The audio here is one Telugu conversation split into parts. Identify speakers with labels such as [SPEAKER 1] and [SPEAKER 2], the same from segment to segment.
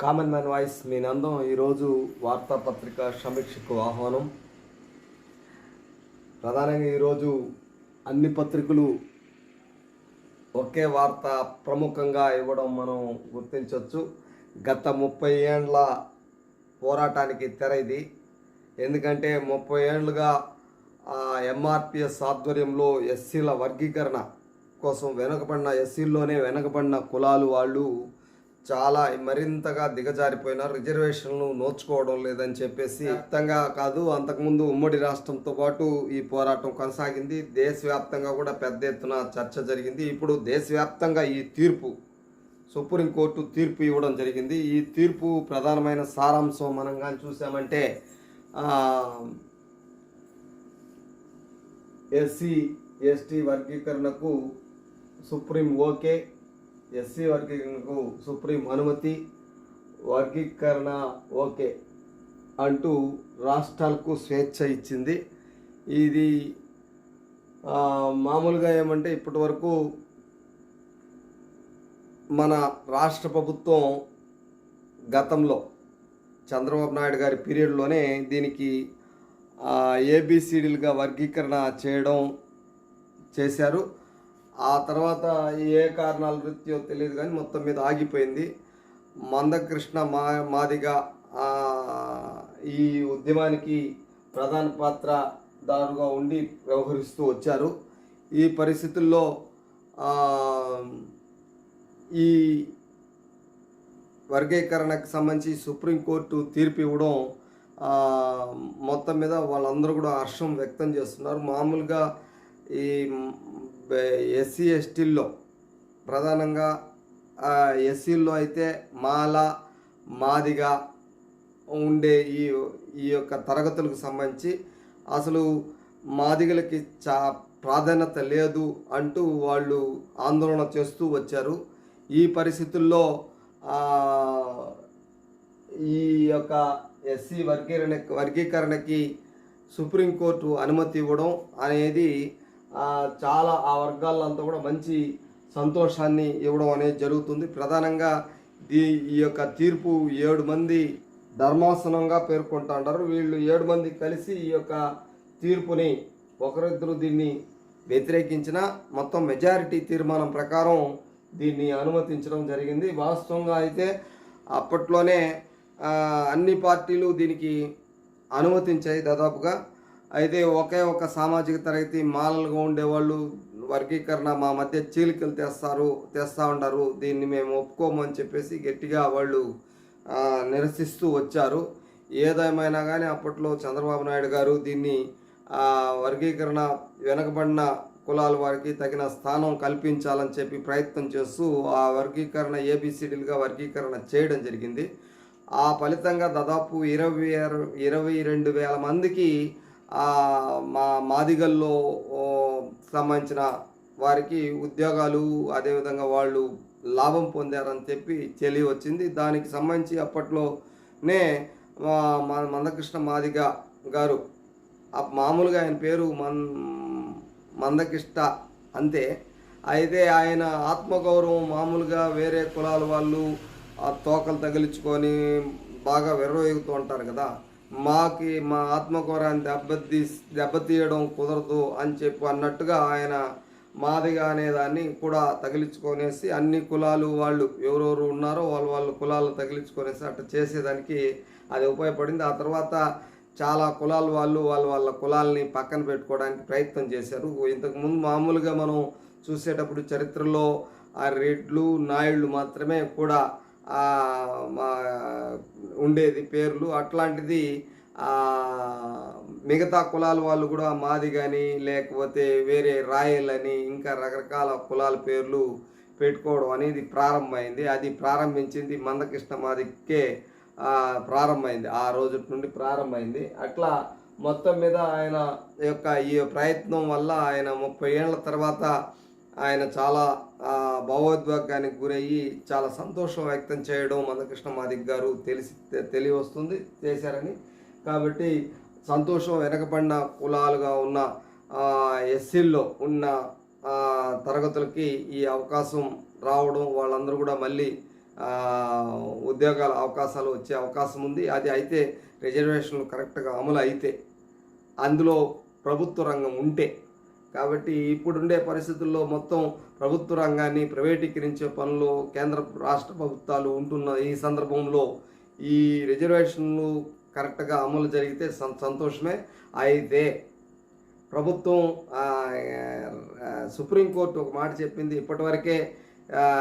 [SPEAKER 1] కామన్ మ్యాన్ వాయిస్ మీ నందం. ఈరోజు వార్తాపత్రిక సమీక్షకు ఆహ్వానం. ప్రధానంగా ఈరోజు అన్ని పత్రికలు ఒకే వార్త ప్రముఖంగా ఇవ్వడం మనం గుర్తించవచ్చు గత ముప్పై ఏండ్ల పోరాటానికి తెర ఇది. ఎందుకంటే ముప్పై ఏండ్లుగా ఎంఆర్పిఎస్ ఆధ్వర్యంలో ఎస్సీల వర్గీకరణ కోసం వెనుకబడిన ఎస్సీల్లోనే వెనుకబడిన కులాలు వాళ్ళు చాలా మరింతగా దిగజారిపోయినారు రిజర్వేషన్లు నోచుకోవడం లేదని చెప్పేసి వ్యాప్తంగా కాదు అంతకుముందు ఉమ్మడి రాష్ట్రంతో పాటు ఈ పోరాటం కొనసాగింది. దేశవ్యాప్తంగా కూడా పెద్ద ఎత్తున చర్చ జరిగింది. ఇప్పుడు దేశవ్యాప్తంగా ఈ తీర్పు సుప్రీంకోర్టు తీర్పు ఇవ్వడం జరిగింది. ఈ తీర్పు ప్రధానమైన సారాంశం మనం కానీ చూసామంటే ఎస్సీ ఎస్టీ వర్గీకరణకు సుప్రీం ఓకే ఎస్సీ వర్గీకరణకు సుప్రీం అనుమతి వర్గీకరణ ఓకే అంటూ రాష్ట్రాలకు స్వేచ్ఛ ఇచ్చింది. ఇది మామూలుగా ఏమంటే ఇప్పటి వరకు మన రాష్ట్ర ప్రభుత్వం గతంలో చంద్రబాబు నాయుడు గారి పీరియడ్లోనే దీనికి ఏబిసిడీలుగా వర్గీకరణ చేయడం చేశారు. ఆ తర్వాత ఏ కారణాల వృత్తియో తెలియదు కానీ మొత్తం మీద ఆగిపోయింది. మందకృష్ణ మా మాదిగా ఈ ఉద్యమానికి ప్రధాన పాత్రదారుగా ఉండి వ్యవహరిస్తూ వచ్చారు. ఈ పరిస్థితుల్లో ఈ వర్గీకరణకు సంబంధించి సుప్రీంకోర్టు తీర్పు ఇవ్వడం మొత్తం మీద వాళ్ళందరూ కూడా హర్షం వ్యక్తం చేస్తున్నారు. మామూలుగా ఈ ఎస్సీ ఎస్టీల్లో. ప్రధానంగా ఎస్సీల్లో అయితే మాల మాదిగా ఉండే ఈ ఈ యొక్క తరగతులకు సంబంధించి అసలు మాదిగలకి చా ప్రాధాన్యత లేదు అంటూ వాళ్ళు ఆందోళన చేస్తూ వచ్చారు. ఈ పరిస్థితుల్లో ఈ యొక్క ఎస్సీ వర్గీకరణ వర్గీకరణకి సుప్రీంకోర్టు అనుమతి ఇవ్వడం అనేది చాలా ఆ వర్గాలంతా కూడా మంచి సంతోషాన్ని ఇవ్వడం అనేది జరుగుతుంది. ప్రధానంగా ఈ ఈ యొక్క తీర్పు ఏడు మంది ధర్మాసనంగా పేర్కొంటుంటారు వీళ్ళు ఏడు మంది కలిసి ఈ యొక్క తీర్పుని ఒకరిద్దరు దీన్ని వ్యతిరేకించిన మొత్తం మెజారిటీ తీర్మానం ప్రకారం దీన్ని అనుమతించడం జరిగింది. వాస్తవంగా అయితే అప్పట్లోనే అన్ని పార్టీలు దీనికి అనుమతించాయి దాదాపుగా. అయితే ఒకే ఒక సామాజిక తరగతి మాలలుగా ఉండేవాళ్ళు వర్గీకరణ మా మధ్య చీలికలు తెస్తారు తెస్తా ఉంటారు దీన్ని మేము ఒప్పుకోమని చెప్పేసి గట్టిగా వాళ్ళు నిరసిస్తూ వచ్చారు. ఏదేమైనా కానీ అప్పట్లో చంద్రబాబు నాయుడు గారు దీన్ని ఆ, వర్గీకరణ వెనకబడిన కులాల వారికి తగిన స్థానం కల్పించాలని చెప్పి ప్రయత్నం చేస్తూ ఆ వర్గీకరణ ఏబిసిడీలుగా వర్గీకరణ చేయడం జరిగింది. ఆ ఫలితంగా దాదాపు ఇరవై ఇరవై రెండు వేల మందికి మా మాదిగల్లో సంబంధించిన వారికి ఉద్యోగాలు అదేవిధంగా వాళ్ళు లాభం పొందారని చెప్పి తెలియ వచ్చింది దానికి సంబంధించి అప్పట్లోనే మా మందకృష్ణ మాదిగ గారు మామూలుగా ఆయన పేరు మన్ మందకిష్ట అంతే. అయితే ఆయన ఆత్మగౌరవం మామూలుగా వేరే కులాల వాళ్ళు ఆ తోకలు తగిలించుకొని బాగా విర్రవేగుతూ ఉంటారు కదా. మాకి మా ఆత్మగౌరవాన్ని దెబ్బతీ దెబ్బతీయడం కుదరదు అని చెప్పి అన్నట్టుగా ఆయన మాదిగా అనేదాన్ని కూడా తగిలించుకొనేసి అన్ని కులాలు వాళ్ళు ఎవరెవరు ఉన్నారో వాళ్ళు వాళ్ళ కులాలు తగిలించుకొనేసి అట్లా చేసేదానికి అది ఉపయోగపడింది. ఆ తర్వాత చాలా కులాల వాళ్ళు వాళ్ళ వాళ్ళ కులాలని పక్కన పెట్టుకోవడానికి ప్రయత్నం చేశారు. ఇంతకుముందు మామూలుగా మనం చూసేటప్పుడు చరిత్రలో ఆ రెడ్లు నాయుళ్ళు మాత్రమే కూడా ఉండేది పేర్లు. అట్లాంటిది మిగతా కులాల వాళ్ళు కూడా మాది కానీ లేకపోతే వేరే రాయల్ అని ఇంకా రకరకాల కులాల పేర్లు పెట్టుకోవడం అనేది ప్రారంభమైంది. అది ప్రారంభించింది మందకృష్ణ మాదికే ప్రారంభమైంది. ఆ రోజు నుండి ప్రారంభమైంది. అట్లా మొత్తం మీద ఆయన యొక్క ఈ ప్రయత్నం వల్ల ఆయన ముప్పై ఏళ్ళ తర్వాత ఆయన చాలా భావోద్వేగానికి గురయ్యి చాలా సంతోషం వ్యక్తం చేయడం మందకృష్ణ మాదిక్ గారు తెలిసి తెలియవస్తుంది చేశారని. కాబట్టి సంతోషం వెనకబడిన కులాలుగా ఉన్న ఎస్సీల్లో ఉన్న తరగతులకి ఈ అవకాశం రావడం వాళ్ళందరూ కూడా మళ్ళీ ఉద్యోగాల అవకాశాలు వచ్చే అవకాశం ఉంది. అది అయితే రిజర్వేషన్లు కరెక్ట్గా అమలు అయితే అందులో ప్రభుత్వ రంగం ఉంటే కాబట్టి ఇప్పుడుండే పరిస్థితుల్లో మొత్తం ప్రభుత్వ రంగాన్ని ప్రైవేటీకరించే పనులు కేంద్ర రాష్ట్ర ప్రభుత్వాలు ఉంటున్న ఈ సందర్భంలో ఈ రిజర్వేషన్లు కరెక్ట్గా అమలు జరిగితే సం- సంతోషమే. అయితే ప్రభుత్వం సుప్రీంకోర్టు ఒక మాట చెప్పింది. ఇప్పటివరకే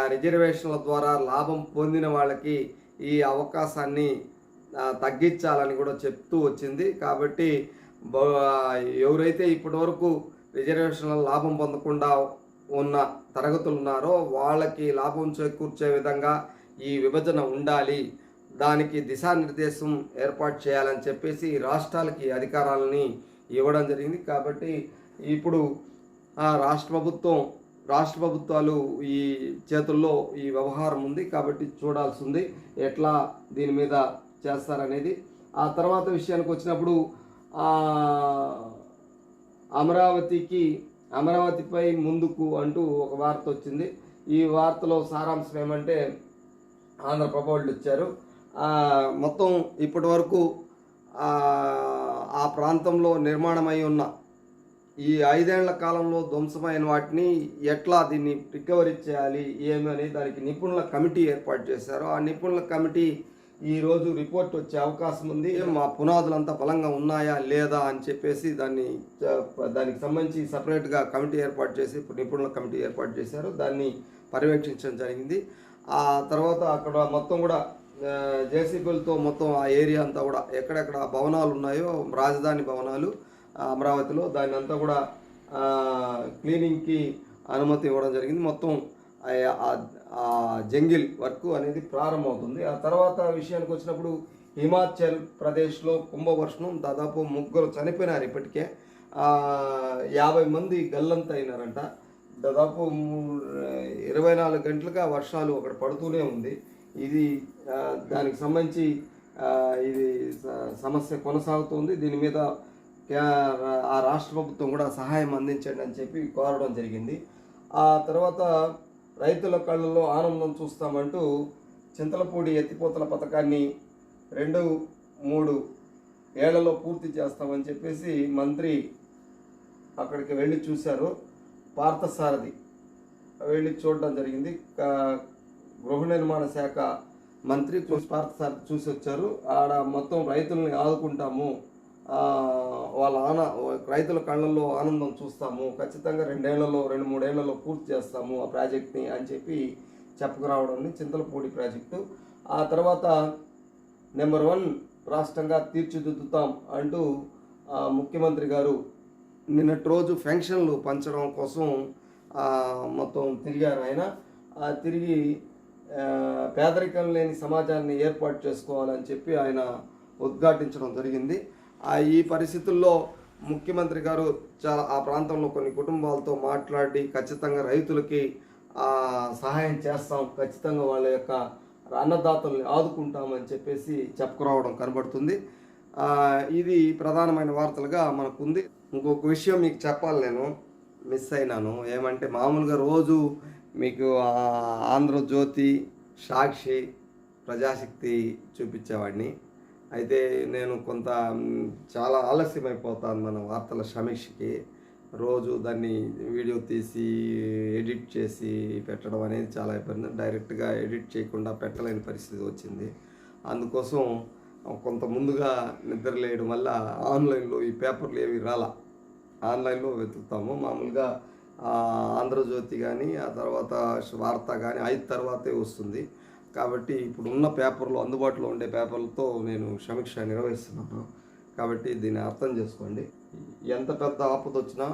[SPEAKER 1] రిజర్వేషన్ల ద్వారా లాభం పొందిన వాళ్ళకి ఈ అవకాశాన్ని తగ్గించాలని కూడా చెప్తూ వచ్చింది. కాబట్టి బ- ఎవరైతే ఇప్పటివరకు రిజర్వేషన్ల లాభం పొందకుండా ఉన్న తరగతులు ఉన్నారో వాళ్ళకి లాభం చేకూర్చే విధంగా ఈ విభజన ఉండాలి. దానికి దిశానిర్దేశం ఏర్పాటు చేయాలని చెప్పేసి రాష్ట్రాలకి అధికారాలని ఇవ్వడం జరిగింది. కాబట్టి ఇప్పుడు ఆ రాష్ట్ర ప్రభుత్వం రాష్ట్ర ప్రభుత్వాలు ఈ చేతుల్లో ఈ వ్యవహారం ఉంది. కాబట్టి చూడాల్సి ఉంది ఎట్లా దీని మీద చేస్తారనేది. ఆ తర్వాత విషయానికి వచ్చినప్పుడు అమరావతికి అమరావతిపై ముందుకు అంటూ ఒక వార్త వచ్చింది. ఈ వార్తలో సారాంశం ఏమంటే ఆంధ్రప్రభ వాళ్ళు ఇచ్చారు. మొత్తం ఇప్పటి వరకు ఆ, ప్రాంతంలో నిర్మాణమై ఉన్న ఈ ఐదేళ్ళ కాలంలో ధ్వంసమైన వాటిని ఎట్లా దీన్ని రికవరీ చేయాలి ఏమని దానికి నిపుణుల కమిటీ ఏర్పాటు చేశారు. ఆ నిపుణుల కమిటీ ఈరోజు రిపోర్ట్ వచ్చే అవకాశం ఉంది. మా పునాదులంతా బలంగా ఉన్నాయా లేదా అని చెప్పేసి దాన్ని దానికి సంబంధించి సపరేట్గా కమిటీ ఏర్పాటు చేసి నిపుణుల కమిటీ ఏర్పాటు చేశారు. దాన్ని పర్యవేక్షించడం జరిగింది. ఆ తర్వాత అక్కడ మొత్తం కూడా జేసీబీలతో మొత్తం ఆ ఏరియా అంతా కూడా ఎక్కడెక్కడ భవనాలు ఉన్నాయో రాజధాని భవనాలు అమరావతిలో దాన్ని అంతా కూడా క్లీనింగ్కి అనుమతి ఇవ్వడం జరిగింది. మొత్తం జంగిల్ వర్క్ అనేది ప్రారంభమవుతుంది. ఆ తర్వాత విషయానికి వచ్చినప్పుడు హిమాచల్ ప్రదేశ్లో కుంభవర్షణం దాదాపు ముగ్గురు చనిపోయినారు ఇప్పటికే. యాభై మంది గల్లంత అయినారంట. దాదాపు ఇరవై నాలుగు గంటలుగా వర్షాలు అక్కడ పడుతూనే ఉంది. ఇది దానికి సంబంధించి ఇది స- సమస్య కొనసాగుతుంది. దీని మీద ఆ రాష్ట్ర ప్రభుత్వం కూడా సహాయం అందించండి అని చెప్పి కోరడం జరిగింది. ఆ తర్వాత రైతుల కళ్ళల్లో ఆనందం చూస్తామంటూ చింతలపూడి ఎత్తిపోతల పథకాన్ని రెండు మూడు ఏళ్ళలో పూర్తి చేస్తామని చెప్పేసి మంత్రి అక్కడికి వెళ్ళి చూశారు. పార్థసారథి వెళ్ళి చూడడం జరిగింది. గృహ నిర్మాణ శాఖ మంత్రి చూసి పార్థసారథి చూసి వచ్చారు ఆడ మొత్తం రైతుల్ని ఆదుకుంటాము. వాళ్ళ ఆన రైతుల కళ్ళల్లో ఆనందం చూస్తాము. ఖచ్చితంగా రెండేళ్ళలో రెండు మూడేళ్ళలో పూర్తి చేస్తాము ఆ ప్రాజెక్ట్ని అని చెప్పి చెప్పుకురావడం చింతలపూడి ప్రాజెక్టు. ఆ తర్వాత నెంబర్ వన్ రాష్ట్రంగా తీర్చిదిద్దుతాం అంటూ ముఖ్యమంత్రి గారు నిన్నటి రోజు ఫెన్షన్లు పంచడం కోసం మొత్తం తిరిగారు ఆయన. తిరిగి పేదరికం లేని సమాజాన్ని ఏర్పాటు చేసుకోవాలని చెప్పి ఆయన ఉద్ఘాటించడం జరిగింది. ఈ పరిస్థితుల్లో ముఖ్యమంత్రి గారు చాలా ఆ ప్రాంతంలో కొన్ని కుటుంబాలతో మాట్లాడి ఖచ్చితంగా రైతులకి సహాయం చేస్తాం. ఖచ్చితంగా వాళ్ళ యొక్క అన్నదాతల్ని ఆదుకుంటామని చెప్పేసి చెప్పుకురావడం కనబడుతుంది. ఇది ప్రధానమైన వార్తలుగా మనకుంది. ఇంకొక విషయం మీకు చెప్పాలి నేను. మిస్ అయినాను. ఏమంటే మామూలుగా రోజు మీకు ఆంధ్రజ్యోతి సాక్షి ప్రజాశక్తి చూపించేవాడిని. అయితే నేను కొంత చాలా ఆలస్యం అయిపోతాను మన వార్తల సమీక్షకి. రోజు దాన్ని వీడియో తీసి ఎడిట్ చేసి పెట్టడం అనేది చాలా ఇబ్బంది. డైరెక్ట్గా ఎడిట్ చేయకుండా పెట్టలేని పరిస్థితి వచ్చింది. అందుకోసం కొంత ముందుగా నిద్ర లేయడం వల్ల ఆన్లైన్లో ఈ పేపర్లు ఏవి రాలా. ఆన్లైన్లో వెతుకుతాము. మామూలుగా ఆంధ్రజ్యోతి కానీ ఆ తర్వాత వార్త కానీ అయిన తర్వాతే వస్తుంది. కాబట్టి ఇప్పుడు ఉన్న పేపర్లు అందుబాటులో ఉండే పేపర్లతో నేను సమీక్ష నిర్వహిస్తున్నాను. కాబట్టి దీన్ని అర్థం చేసుకోండి. ఎంత పెద్ద ఆపద వచ్చినా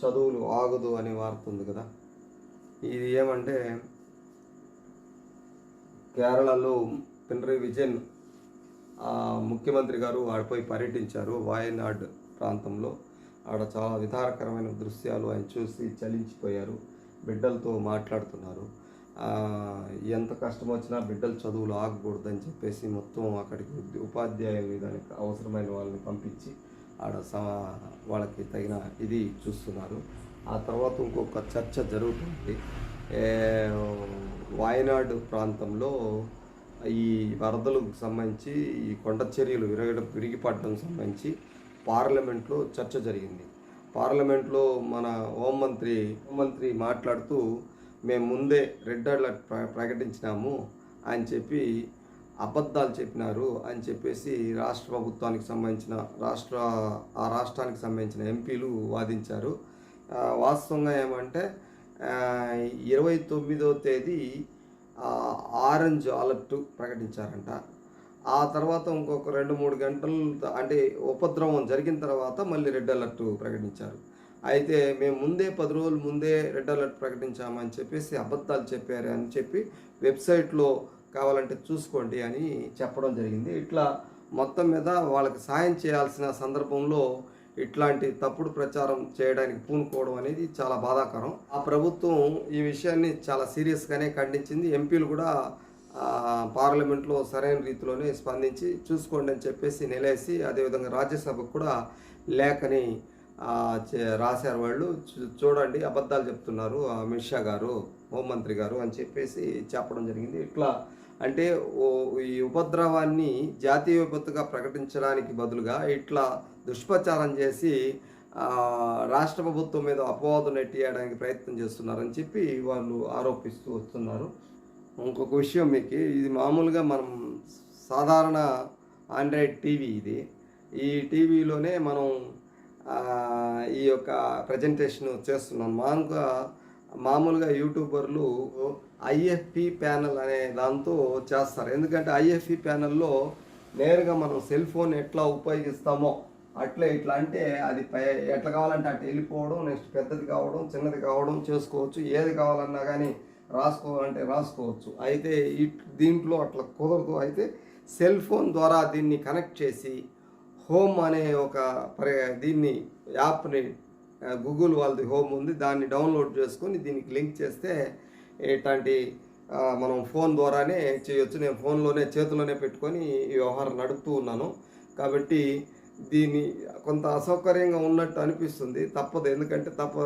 [SPEAKER 1] చదువులు ఆగదు అనే వార్త ఉంది కదా. ఇది ఏమంటే కేరళలో పినరయి విజయన్ ముఖ్యమంత్రి గారు ఆడపోయి పర్యటించారు వాయనాడ్ ప్రాంతంలో. ఆడ చాలా విధానకరమైన దృశ్యాలు ఆయన చూసి చలించిపోయారు. బిడ్డలతో మాట్లాడుతున్నారు. ఎంత కష్టం వచ్చినా బిడ్డలు చదువులు ఆగకూడదని చెప్పేసి మొత్తం అక్కడికి ఉపాధ్యాయులు దానికి అవసరమైన వాళ్ళని పంపించి ఆడ స- వాళ్ళకి తగిన ఇది చూస్తున్నారు. ఆ తర్వాత ఇంకొక చర్చ జరుగుతుంది. వాయనాడు ప్రాంతంలో ఈ వరదలకు సంబంధించి ఈ కొండ చర్యలు విరగడం విరిగిపడడం సంబంధించి పార్లమెంట్లో చర్చ జరిగింది. పార్లమెంట్లో మన హోంమంత్రి హోంమంత్రి మాట్లాడుతూ మేము ముందే రెడ్ అలర్ట్ ప్ర- ప్రకటించినాము అని చెప్పి అబద్ధాలు చెప్పినారు అని చెప్పేసి రాష్ట్ర ప్రభుత్వానికి సంబంధించిన రాష్ట్ర ఆ రాష్ట్రానికి సంబంధించిన ఎంపీలు వాదించారు. వాస్తవంగా ఏమంటే ఇరవై తొమ్మిదో తేదీ ఆరెంజ్ అలర్ట్ ప్రకటించారంట. ఆ తర్వాత ఇంకొక రెండు మూడు గంటలు అంటే ఉపద్రవం జరిగిన తర్వాత మళ్ళీ రెడ్ అలర్ట్ ప్రకటించారు. అయితే మేము ముందే పది రోజులు ముందే రెడ్ అలర్ట్ ప్రకటించామని చెప్పేసి అబద్ధాలు చెప్పారు అని చెప్పి వెబ్సైట్లో కావాలంటే చూసుకోండి అని చెప్పడం జరిగింది. ఇట్లా మొత్తం మీద వాళ్ళకి సాయం చేయాల్సిన సందర్భంలో ఇట్లాంటి తప్పుడు ప్రచారం చేయడానికి పూనుకోవడం అనేది చాలా బాధాకరం. ఆ ప్రభుత్వం ఈ విషయాన్ని చాలా సీరియస్గానే ఖండించింది. ఎంపీలు కూడా పార్లమెంట్లో సరైన రీతిలోనే స్పందించి చూసుకోండి అని చెప్పేసి నిలేసి అదేవిధంగా రాజ్యసభకు కూడా లేఖని చే- రాశారు వాళ్ళు. చూ- చూడండి అబద్ధాలు చెప్తున్నారు అమిత్ షా గారు హోంమంత్రి గారు అని చెప్పేసి చెప్పడం జరిగింది. ఇట్లా అంటే ఓ ఈ ఉపద్రవాన్ని జాతీయ విపత్తుగా ప్రకటించడానికి బదులుగా ఇట్లా దుష్ప్రచారం చేసి రాష్ట్ర ప్రభుత్వం మీద అపవాదం నెట్టియడానికి ప్రయత్నం చేస్తున్నారని చెప్పి వాళ్ళు ఆరోపిస్తూ వస్తున్నారు. ఇంకొక విషయం మీకు ఇది మామూలుగా మనం సాధారణ ఆండ్రాయిడ్ టీవీ ఇది. ఈ టీవీలోనే మనం ఈ యొక్క ప్రజెంటేషన్ చేస్తున్నాం. మామూలుగా మామూలుగా యూట్యూబర్లు ఐఎఫ్పి ప్యానల్ అనే దాంతో చేస్తారు. ఎందుకంటే ఐఎఫ్పి ప్యానల్లో నేరుగా మనం సెల్ ఫోన్ ఎట్లా ఉపయోగిస్తామో అట్లే ఇట్లా అంటే అది పై ఎట్లా కావాలంటే అటు వెళ్ళిపోవడం నెక్స్ట్ పెద్దది కావడం చిన్నది కావడం చేసుకోవచ్చు. ఏది కావాలన్నా కానీ రాసుకోవాలంటే రాసుకోవచ్చు. అయితే దీంట్లో అట్లా కుదరదు. అయితే సెల్ ఫోన్ ద్వారా దీన్ని కనెక్ట్ చేసి హోమ్ అనే ఒక పరి దీన్ని యాప్ని గూగుల్ వాళ్ళది హోమ్ ఉంది. దాన్ని డౌన్లోడ్ చేసుకొని దీనికి లింక్ చేస్తే ఇట్లాంటి మనం ఫోన్ ద్వారానే చేయొచ్చు. నేను ఫోన్లోనే చేతిలోనే పెట్టుకొని ఈ వ్యవహారం నడుపుతూ ఉన్నాను. కాబట్టి దీన్ని కొంత అసౌకర్యంగా ఉన్నట్టు అనిపిస్తుంది. తప్పదు. ఎందుకంటే తప్ప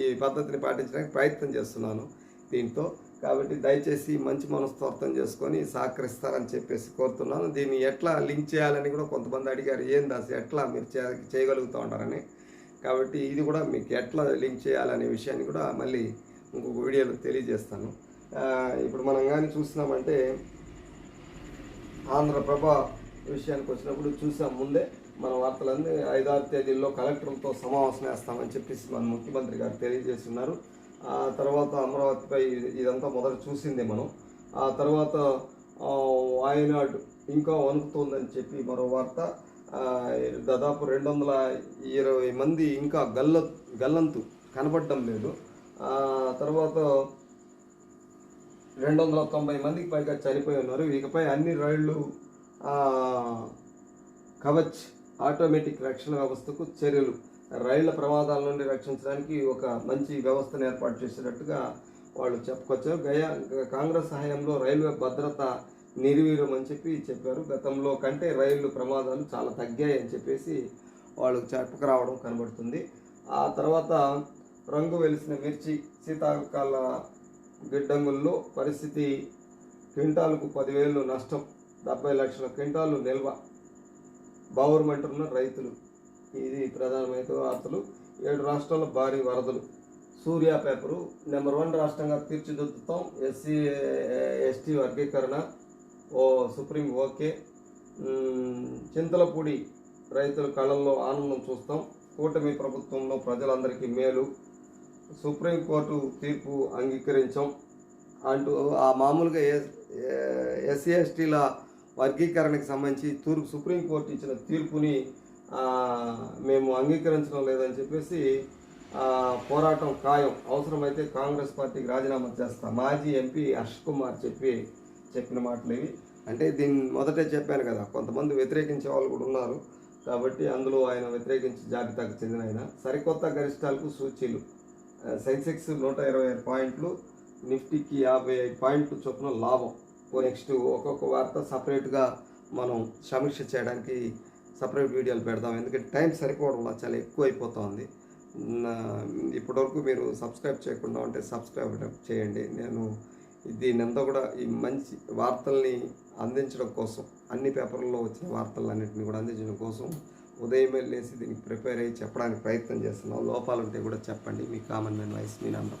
[SPEAKER 1] ఈ పద్ధతిని పాటించడానికి ప్రయత్నం చేస్తున్నాను. దీంతో కాబట్టి దయచేసి మంచి మనస్తత్వం అర్థం చేసుకొని సహకరిస్తారని చెప్పేసి కోరుతున్నాను. దీన్ని ఎట్లా లింక్ చేయాలని కూడా కొంతమంది అడిగారు. ఏం దాసి ఎట్లా మీరు చే చేయగలుగుతూ ఉంటారని. కాబట్టి ఇది కూడా మీకు ఎట్లా లింక్ చేయాలనే విషయాన్ని కూడా మళ్ళీ ఇంకొక వీడియోలో తెలియజేస్తాను. ఇప్పుడు మనం కానీ చూసినామంటే ఆంధ్రప్రభ విషయానికి వచ్చినప్పుడు చూసాం ముందే మన వార్తలన్నీ ఐదారు తేదీల్లో కలెక్టర్లతో సమావేశం వేస్తామని చెప్పేసి మన ముఖ్యమంత్రి గారు తెలియజేస్తున్నారు. తర్వాత అమరావతిపై ఇదంతా మొదట చూసిందే మనం. ఆ తర్వాత ఆ, వాయనాడ్ ఇంకా వణుకుతోందని చెప్పి మరో వార్త. దాదాపు రెండు వందల ఇరవై మంది ఇంకా గల్ల గల్లంతు కనబడడం లేదు. తర్వాత రెండు వందల తొంభై మందికి పైగా చనిపోయి ఉన్నారు. ఇకపై అన్ని రైళ్ళు కవచ్ ఆటోమేటిక్ రక్షణ వ్యవస్థకు చర్యలు రైళ్ళ ప్రమాదాల నుండి రక్షించడానికి ఒక మంచి వ్యవస్థను ఏర్పాటు చేసినట్టుగా వాళ్ళు చెప్పుకొచ్చారు. గయా కాంగ్రెస్ సహాయంలో రైల్వే భద్రత నిర్వీర్యం అని చెప్పి చెప్పారు. గతంలో కంటే రైళ్ళు ప్రమాదాలు చాలా తగ్గాయి అని చెప్పేసి వాళ్ళు చెప్పుకురావడం కనబడుతుంది. ఆ తర్వాత రంగు వెలిసిన మిర్చి శీతాకాల గిడ్డంగుల్లో పరిస్థితి క్వింటాలకు పదివేలు నష్టం డెబ్బై లక్షల క్వింటాలు నిల్వ. బావురమంటున్న రైతులు ఇది ప్రధానమైన వార్తలు. ఏడు రాష్ట్రాల్లో భారీ వరదలు. సూర్య పేపరు. నెంబర్ వన్ రాష్ట్రంగా తీర్చిదిద్దుతాం. ఎస్సీ ఎస్టీ వర్గీకరణ. ఓ సుప్రీం ఓకే. చింతలపూడి రైతుల కళ్ళల్లో ఆనందం చూస్తాం. కూటమి ప్రభుత్వంలో ప్రజలందరికీ మేలు. సుప్రీంకోర్టు తీర్పు అంగీకరించాం. అంటూ ఆ మామూలుగా ఎస్సీ ఎస్టీల వర్గీకరణకి సంబంధించి తూర్పు సుప్రీంకోర్టు ఇచ్చిన తీర్పుని మేము అంగీకరించడం లేదని చెప్పేసి పోరాటం ఖాయం. అవసరమైతే కాంగ్రెస్ పార్టీకి రాజీనామా చేస్తా. మాజీ ఎంపీ హర్ష్ కుమార్ చెప్పి చెప్పిన మాటలు ఇవి. అంటే దీన్ని మొదటే చెప్పాను కదా కొంతమంది వ్యతిరేకించే వాళ్ళు కూడా ఉన్నారు. కాబట్టి అందులో ఆయన వ్యతిరేకించి జాబితాకు చెందిన ఆయన. సరికొత్త గరిష్టాలకు సూచీలు. సెన్సెక్స్ నూట ఇరవై ఐదు పాయింట్లు నిఫ్టీకి యాభై ఐదు పాయింట్లు చొప్పున లాభం. ఓ నెక్స్ట్ ఒక్కొక్క వార్త సపరేట్గా మనం సమీక్ష చేయడానికి సపరేట్ వీడియోలు పెడదాం. ఎందుకంటే టైం సరిపోవడం వల్ల చాలా ఎక్కువ అయిపోతుంది. ఇప్పటివరకు మీరు సబ్స్క్రైబ్ చేయకుండా ఉంటే సబ్స్క్రైబ్ చేయండి. నేను దీనంతా కూడా ఈ మంచి వార్తల్ని అందించడం కోసం అన్ని పేపర్లలో వచ్చిన వార్తలన్నింటినీ కూడా అందించడం కోసం ఉదయమే లేసి దీనికి ప్రిపేర్ అయ్యి చెప్పడానికి ప్రయత్నం చేస్తున్నాం. లోపాలు ఉంటే కూడా చెప్పండి. మీ కామన్ మ్యాన్ వాయిస్ మీ నంబర్.